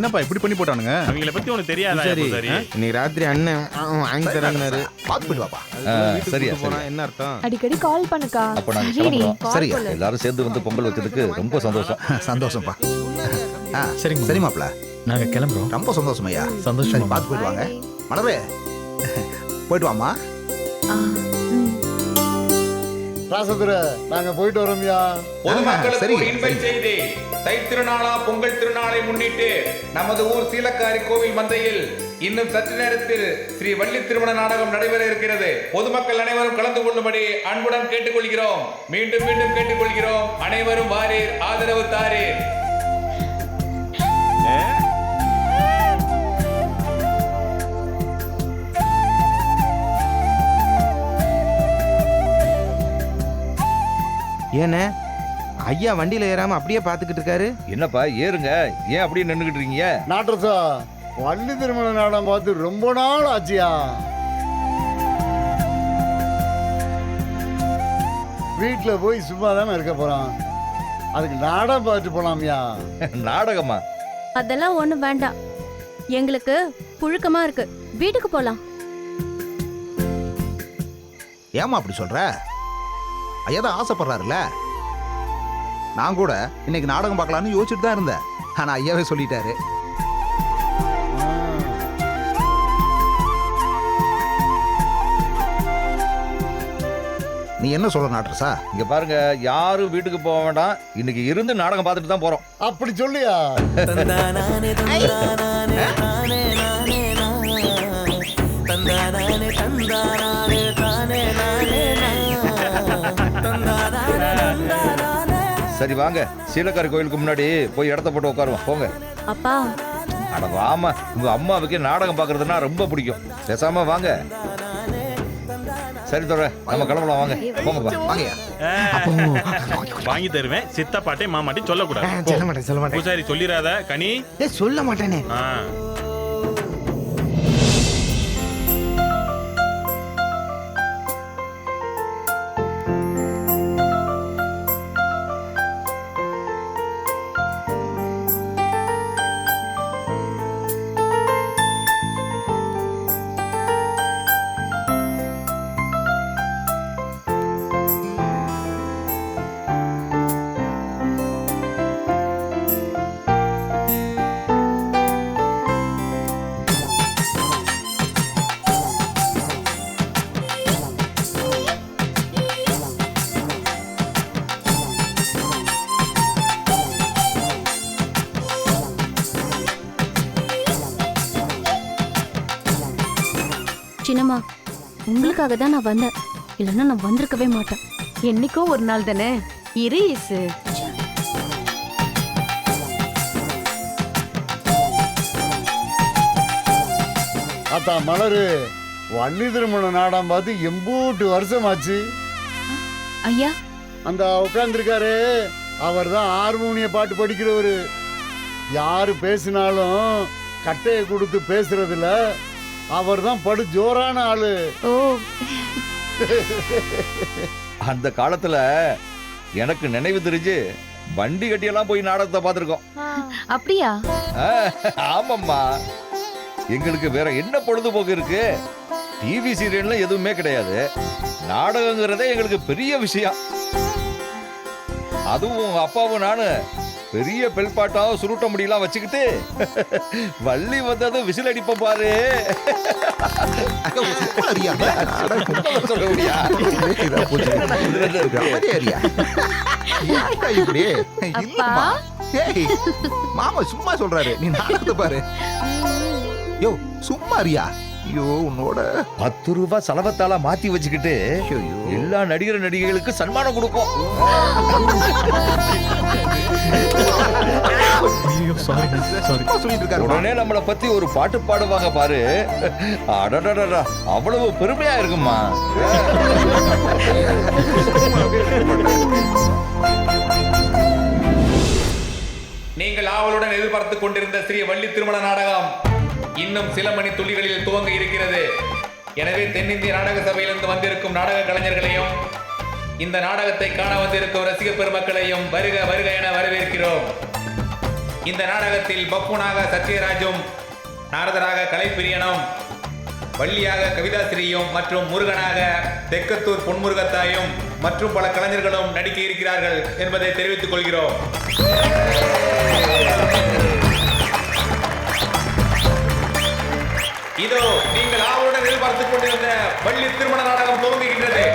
என்னப்பா இப்படி பண்ணி போட்டானுங்க? அவங்கள பத்தி உனக்கு தெரியாதா சரி. பூசாரி இன்னைக்கு ராத்திரி அண்ணன் வாங்கி தரேன்னாரு. பார்த்து போயிட்டு வாப்பா வீட்டுக்கு சரியா, போனா என்ன அர்த்தம்? அடிக்கடி கால் பண்ணுக்கா. அப்ப நாங்க கிளம்புறோம். பண்ணு. எல்லாரும் சேர்ந்து வந்து பொங்கல் வச்சதுக்கு ரொம்ப சந்தோஷம். சந்தோஷம்ப்பா. ஆ சரிங்க சரி மாப்ள நாங்க கிளம்புறோம். ரொம்ப சந்தோஷம் ஐயா. சந்தோஷம் சரி பார்த்து போயிட்டு வாங்க. மலரே. போயிட்டு வாமா. ராசதுரை நாங்க போயிட்டு வரோம்யா பொதுமக்களுக்கு சரி, ஒரு தைத்திருநாளா தை திருநாளா பொங்கல் திருநாளை முன்னிட்டு நமது ஊர் சீலக்காரி கோவில் மந்தையில் இன்னும் சற்று நேரத்தில் ஸ்ரீ வள்ளி திருமண நாடகம் நடைபெற இருக்கிறது. பொதுமக்கள் அனைவரும் கலந்து கொள்ளும்படி அன்புடன் கேட்டுக்கொள்கிறோம். மீண்டும் மீண்டும் கேட்டுக்கொள்கிறோம். அனைவரும் வாரீர் ஆதரவு தாரீர். ஏண்ணே ஐயா வண்டியில ஏறாம அப்படியே பாத்துக்கிட்டு இருக்காரு. என்னப்பா ஏறுங்க. ஏன் அப்படியே நின்றுகிட்டு இருக்கீங்க? நாட்டரசா வள்ளி திருமண நாடகம் பார்த்து ரொம்ப நாள் ஆச்சியா? வீட்டில் போய் சும்மா தானே இருக்க போறான். அதுக்கு நாடகம் பார்த்துட்டு போலாம்யா. நாடகமா? அதெல்லாம் ஒண்ணும் வேண்டாம். எங்களுக்கு புழுக்கமா இருக்கு. வீட்டுக்கு போலாம். ஏமா அப்படி சொல்ற? ஐயா தான் ஆசைப்படுறாருல்ல. நான் கூட இன்னைக்கு நாடகம் பார்க்கலாம்னு யோசிச்சுட்டு தான் இருந்தேன். ஆனா ஐயாவே சொல்லிட்டாரு. நீ என்ன சொல்ற நாட்ரஸா இங்க பாருங்க யாரும் வீட்டுக்கு போக வேண்டாம். இன்னைக்கு இருந்து நாடகம் பார்த்துட்டு தான் போறோம். அப்படி சொல்லியா? சரி வாங்க. சீலக்காரி கோயிலுக்கு முன்னாடி போய் இடத்த போட்டு உட்காருவோம். போங்க. அப்பா. அட வாமா உங்க அம்மாவுக்கு நாடகம் பார்க்கறதுனா ரொம்ப பிடிக்கும். பேசாம வாங்க. சரி தோற நம்ம கிளம்பலாம். வாங்க. போங்கப்பா வாங்கய்யா வாங்கி. தருவேன். சித்தப்பாட்டே மாமாட்டி சொல்லக்கூடாது. சொல்ல மாட்டேன் சொல்ல மாட்டேன். பூசாரி சொல்லிராத கனி? ஏய், சொல்ல மாட்டேனே. ஆ சின்னம்மா உங்களுக்காக தான் நான் வந்தேன். இல்லைன்னா நான் வந்திருக்கவே மாட்டேன். என்னைக்கோ ஒரு நாள் தானே? இரு இசு. அத்தா மலரு வள்ளி திருமண நாடகம் பார்த்து எம்பூட்டு வருஷம் ஆச்சு ஐயா. அந்த உட்காந்துருக்காரு அவர் தான் ஹார்மோனிய பாட்டு படிக்கிறவர். யாரு பேசினாலும் கட்டையை கொடுத்து பேசுறதுல அவர் தான் படு ஜோரான ஆளு. ஓ. அந்த காலத்துல எனக்கு நினைவு தெரிஞ்சு வண்டி கட்டியெல்லாம் போய் நாடகத்தை பார்த்துருக்கோம். அப்படியா? ஆமாம்மா. எங்களுக்கு வேற என்ன பொழுதுபோக்கு இருக்கு? டிவி சீரியல்ல எதுவுமே கிடையாது. நாடகங்கிறதே எங்களுக்கு பெரிய விஷயம். அதுவும் உங்க அப்பாவும் நானு பெரிய பெல்பாட்டாவும் சுருட்ட முடியெல்லாம் வச்சுக்கிட்டு? வள்ளி வந்ததும் விசில் அடிப்போம் பாரு. மாமா சும்மா சொல்றாரு. நீ நாடகத்தை பாரு. யோ சும்மா அறியா? ஐயோ உன்னோட. பத்து ரூபாய் செலவத்தால மாத்தி வச்சுக்கிட்டு ஐயோ எல்லா நடிகர் நடிகைகளுக்கு சன்மானம் கொடுப்போம். ஐயோ சாரி சாரி சும்மா சொல்லிட்டு இருக்காரு உடனே நம்மளை பத்தி ஒரு பாட்டு பாடுவாங்க பாரு. அடடடடா அவ்வளவு பெருமையா இருக்குமா? நீங்கள் ஆவலுடன் எதிர்பார்த்துக் கொண்டிருந்த ஸ்ரீ வள்ளி திருமண நாடகம் இன்னும் சில மணி துளிகளில் துவங்க இருக்கிறது. எனவே தென்னிந்திய நாடக சபையிலிருந்து வந்திருக்கும் நாடக கலைஞர்களையும் இந்த நாடகத்தை காண வந்திருக்கும் ரசிக பெருமக்களையும் வருக வருக என வரவேற்கிறோம். இந்த நாடகத்தில் பப்புனாக சத்யராஜும் நாரதராக கலைப்பிரியனும் வள்ளியாக கவிதாசிரியும் மற்றும் முருகனாக தெக்கத்தூர் பொன்முருகத்தாயும் மற்றும் பல கலைஞர்களும் நடிக்க இருக்கிறார்கள் என்பதை தெரிவித்துக் கொள்கிறோம். இதோ நீங்கள் ஆவலுடன் எதிர்பார்த்துக் கொண்டிருந்த வள்ளி திருமண நாடகம் துவங்குகின்றது.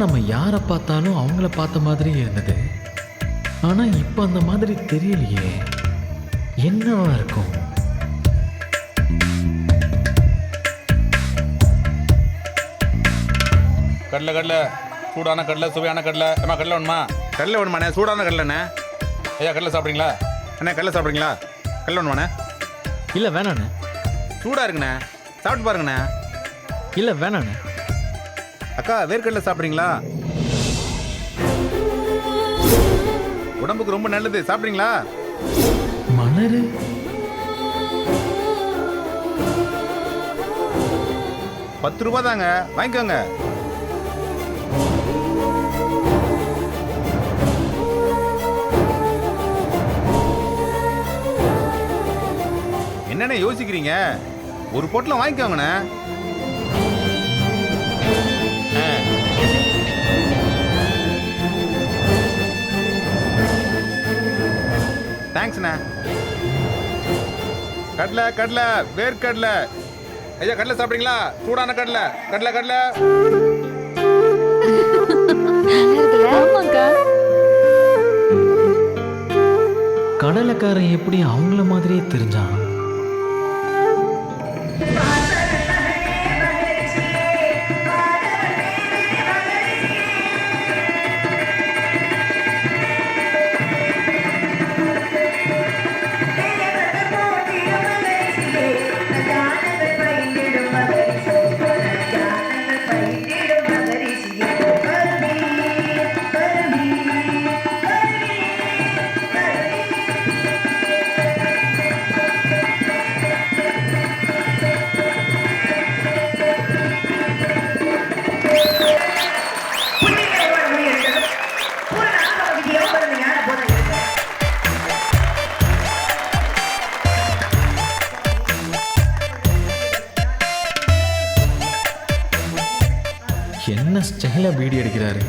நம்ம யாரை பார்த்தாலும் அவங்கள பார்த்த மாதிரி இருந்தது. ஆனா இப்போ அந்த மாதிரி தெரியலையே. என்னவா இருக்கும்? கடலை கடலை. சூடான கடலை சுவையான கடலை. அம்மா கடலை வேணுமா? கடலை வேணுமாண்ணே. சூடான கடலைண்ணே. ஐயா கடலை சாப்பிட்றீங்களா? அண்ணே கடலை சாப்பிட்றீங்களா? கடலை வேணுமாண்ணே? இல்ல வேணாண்ணே. சூடாக இருக்குண்ணே. சாப்பிட்டு பாருங்கண்ணே. இல்ல வேணாண்ணே. அக்கா வேர்க்கடலை சாப்பிட்றீங்களா? உடம்புக்கு ரொம்ப நல்லது. சாப்பிட்றீங்களா? மலரு. பத்து ரூபா தாங்க. வாங்கிக்கோங்க. என்னண்ணே யோசிக்கிறீங்க? ஒரு பொட்டலம் வாங்கிக்கோங்கண்ணே. தேங்க்ஸ்ண்ணே கடலை கடலை வேர்க்கடலை ஐயா கடலை சாப்பிட்றீங்களா? சூடான கடலை. கடலை கடலை. கடலைக்காரன் எப்படி அவங்கள மாதிரியே தெரிஞ்சான்? ஸ்டைலாக வீடியோ எடுக்கிறாரு.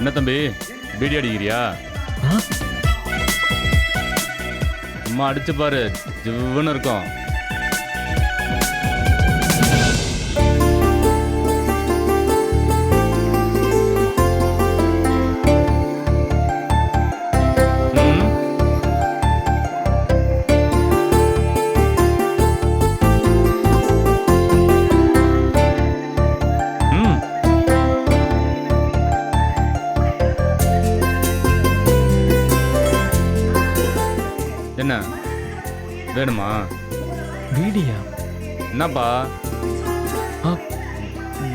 என்ன தம்பி? பீடி அடிக்கிறியா? ஆ? சும்மா அடிச்சு பாரு. ஜிவ்வுன்னு இருக்கும். என்ன? வேணுமா? வீடியோ. என்னப்பா?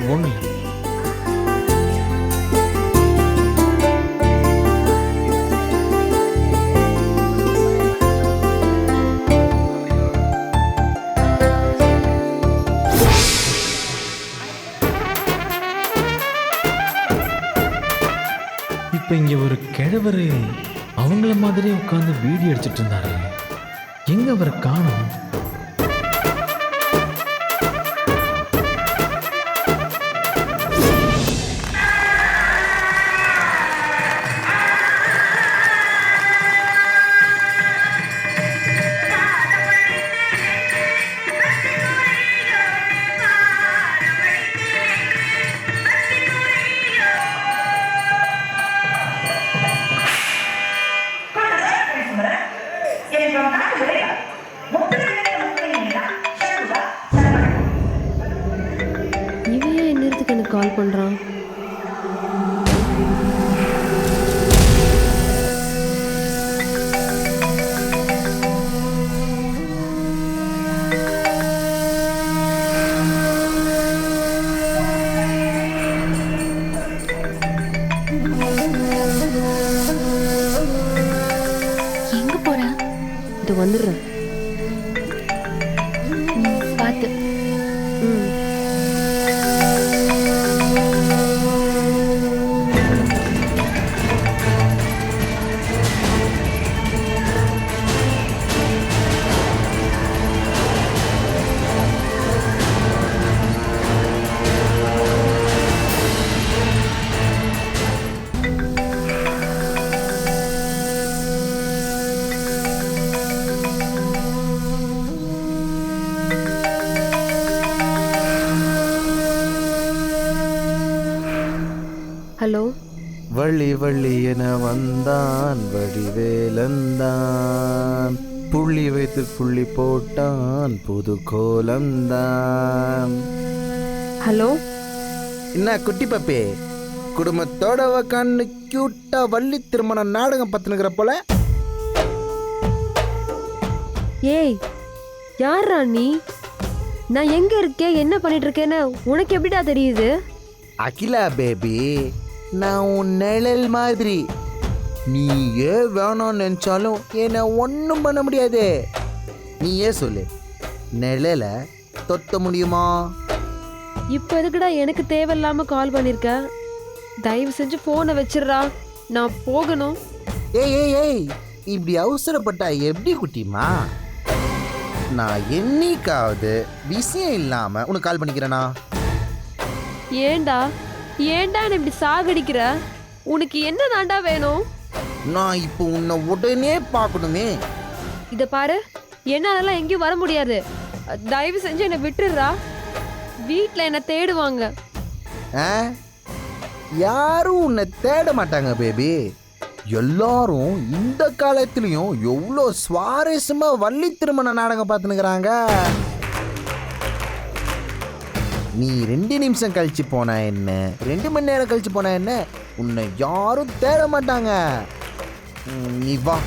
ஒன்றும் இல்லை. இப்போ இங்கே ஒரு கிழவர் அவங்கள மாதிரியே உட்காந்து வீடியோ எடுத்துட்டு இருந்தாரு. எங்க அவரை காணோம்? ஹலோ வள்ளி வள்ளி என வந்தான் வடிவேலந்தான். புள்ளி வைத்து புள்ளி போட்டான் புது கோலம்தான் ஹலோ? என்ன குட்டி பப்பே? குடும்பத்தோட உக்காந்து கியூட்டா வள்ளி திருமண நாடகம் பத்துனுக்கிற போல? ஏய் யாரா நீ? நான் எங்க இருக்கேன் என்ன பண்ணிட்டு இருக்கேன்னு உனக்கு எப்படிடா தெரியுது? அகிலா பேபி நான் உன் நிழல் மாதிரி. நீ ஏன் வேணாம்னு நினச்சாலும் என்னை ஒன்றும் பண்ண முடியாது. நீ ஏன் சொல்லு நிழலை தொத்த முடியுமா? இப்போ எதுக்குடா எனக்கு தேவையில்லாம கால் பண்ணிருக்க? தயவு செஞ்சு போனை வச்சிடுறா. நான் போகணும். ஏய் ஏய் ஏய் இப்படி அவசரப்பட்டா எப்படி குட்டிமா நான் என்னைக்காவது விஷயம் இல்லாம உனக்கு கால் பண்ணிக்கிறேனா? ஏன்டா ஏன்டா என்னை இப்படி சாகடிக்கிற? உனக்கு என்ன தாண்டா வேணும்? நான் இப்போ உன்னை உடனே பார்க்கணுமே. இத பாரு என்னாலலாம் எங்கேயும் வர முடியாது. தயவு செஞ்சு என்னை விட்டுடுறா. வீட்டில் என்னை தேடுவாங்க. ஆ? யாரும் உன்னை தேட மாட்டாங்க பேபி. எல்லாரும் இந்த காலத்துலயும் எவ்வளோ சுவாரஸ்யமா வள்ளி திருமண நாடகம் பார்த்துனுக்குறாங்க நீ ரெண்டு நிமிஷம் கழிச்சு போனா என்ன? ரெண்டு மணி நேரம் கழிச்சு போனா என்ன? உன்னை யாரும் தேட மாட்டாங்க. நீ வா.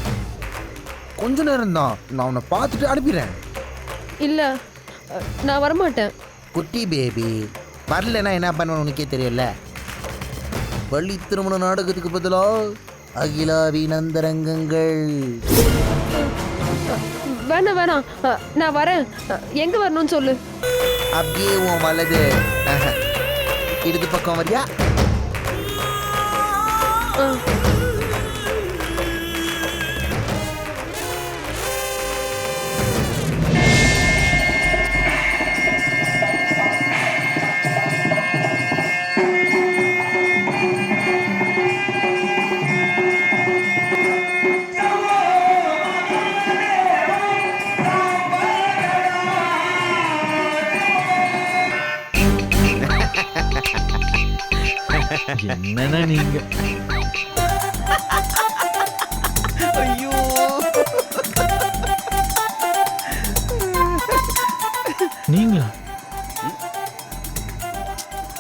கொஞ்ச நேரம் தான் நான் உன்னை பார்த்துட்டு அனுப்பிடுறேன். இல்லை நான் வரமாட்டேன். குட்டி பேபி வரலன்னா என்ன பண்ணுவேன் உனக்கே தெரியும்ல? வள்ளி திருமண நாடகத்துக்கு பதிலா அகிலாவின் அந்தரங்கங்கள் வேணாம் வேணாம். நான் வரேன். எங்க வரணும்னு சொல்லு. அப்படியே உன் வலது. இடது பக்கம் வரியா? என்னன்னா நீங்க? ஐயோ. நீங்களா?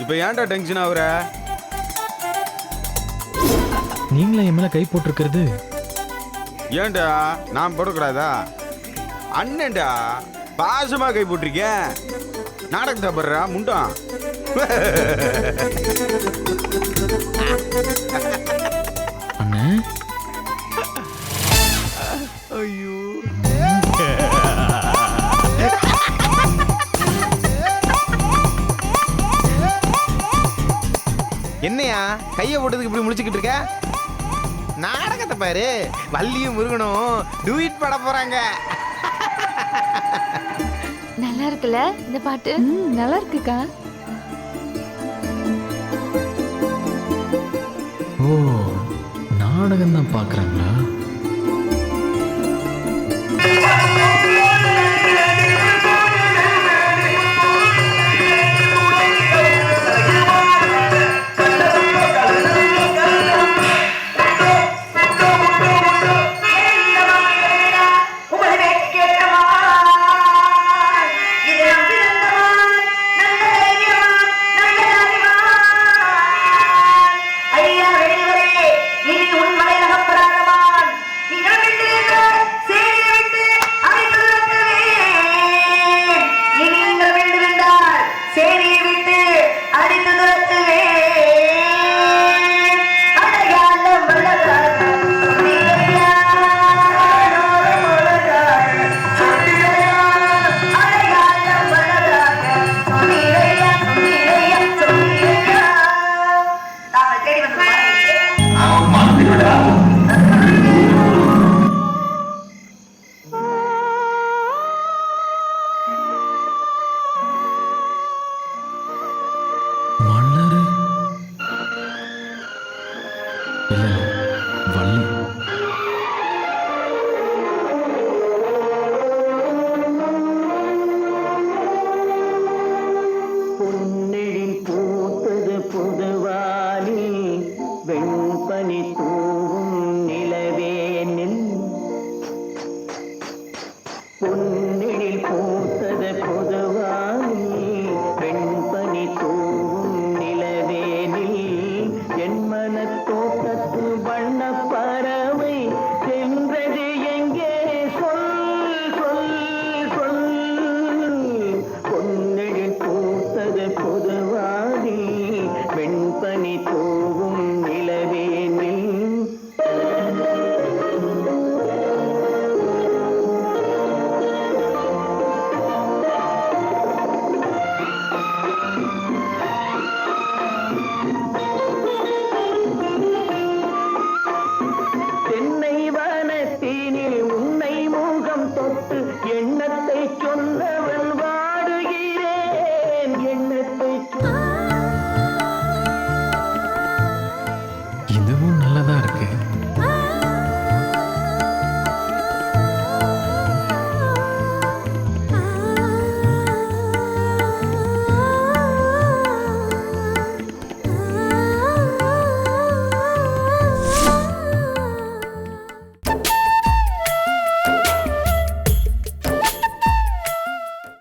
இப்போ ஏன்டா டென்ஷன் ஆகுற? நீங்களா என் மேல கை போட்டிருக்கிறது? ஏன்டா? நான் போடக்கூடாதா? அண்ணன்டா பாசமா கை போட்டிருக்கேன். நாடகத்தை படுறா முண்டான் அண்ணே? என்னையா? கையை போட்டதுக்கு இப்படி முடிச்சுக்கிட்டு இருக்க? நாடகத்தை பாரு. வள்ளியும் முருகனும் டூயிட் பாட போறாங்க. நல்லா இருக்குல்ல இந்த பாட்டு? நல்லா இருக்குக்கா. ஓ நாடகம் தான் பார்க்குறாங்களா?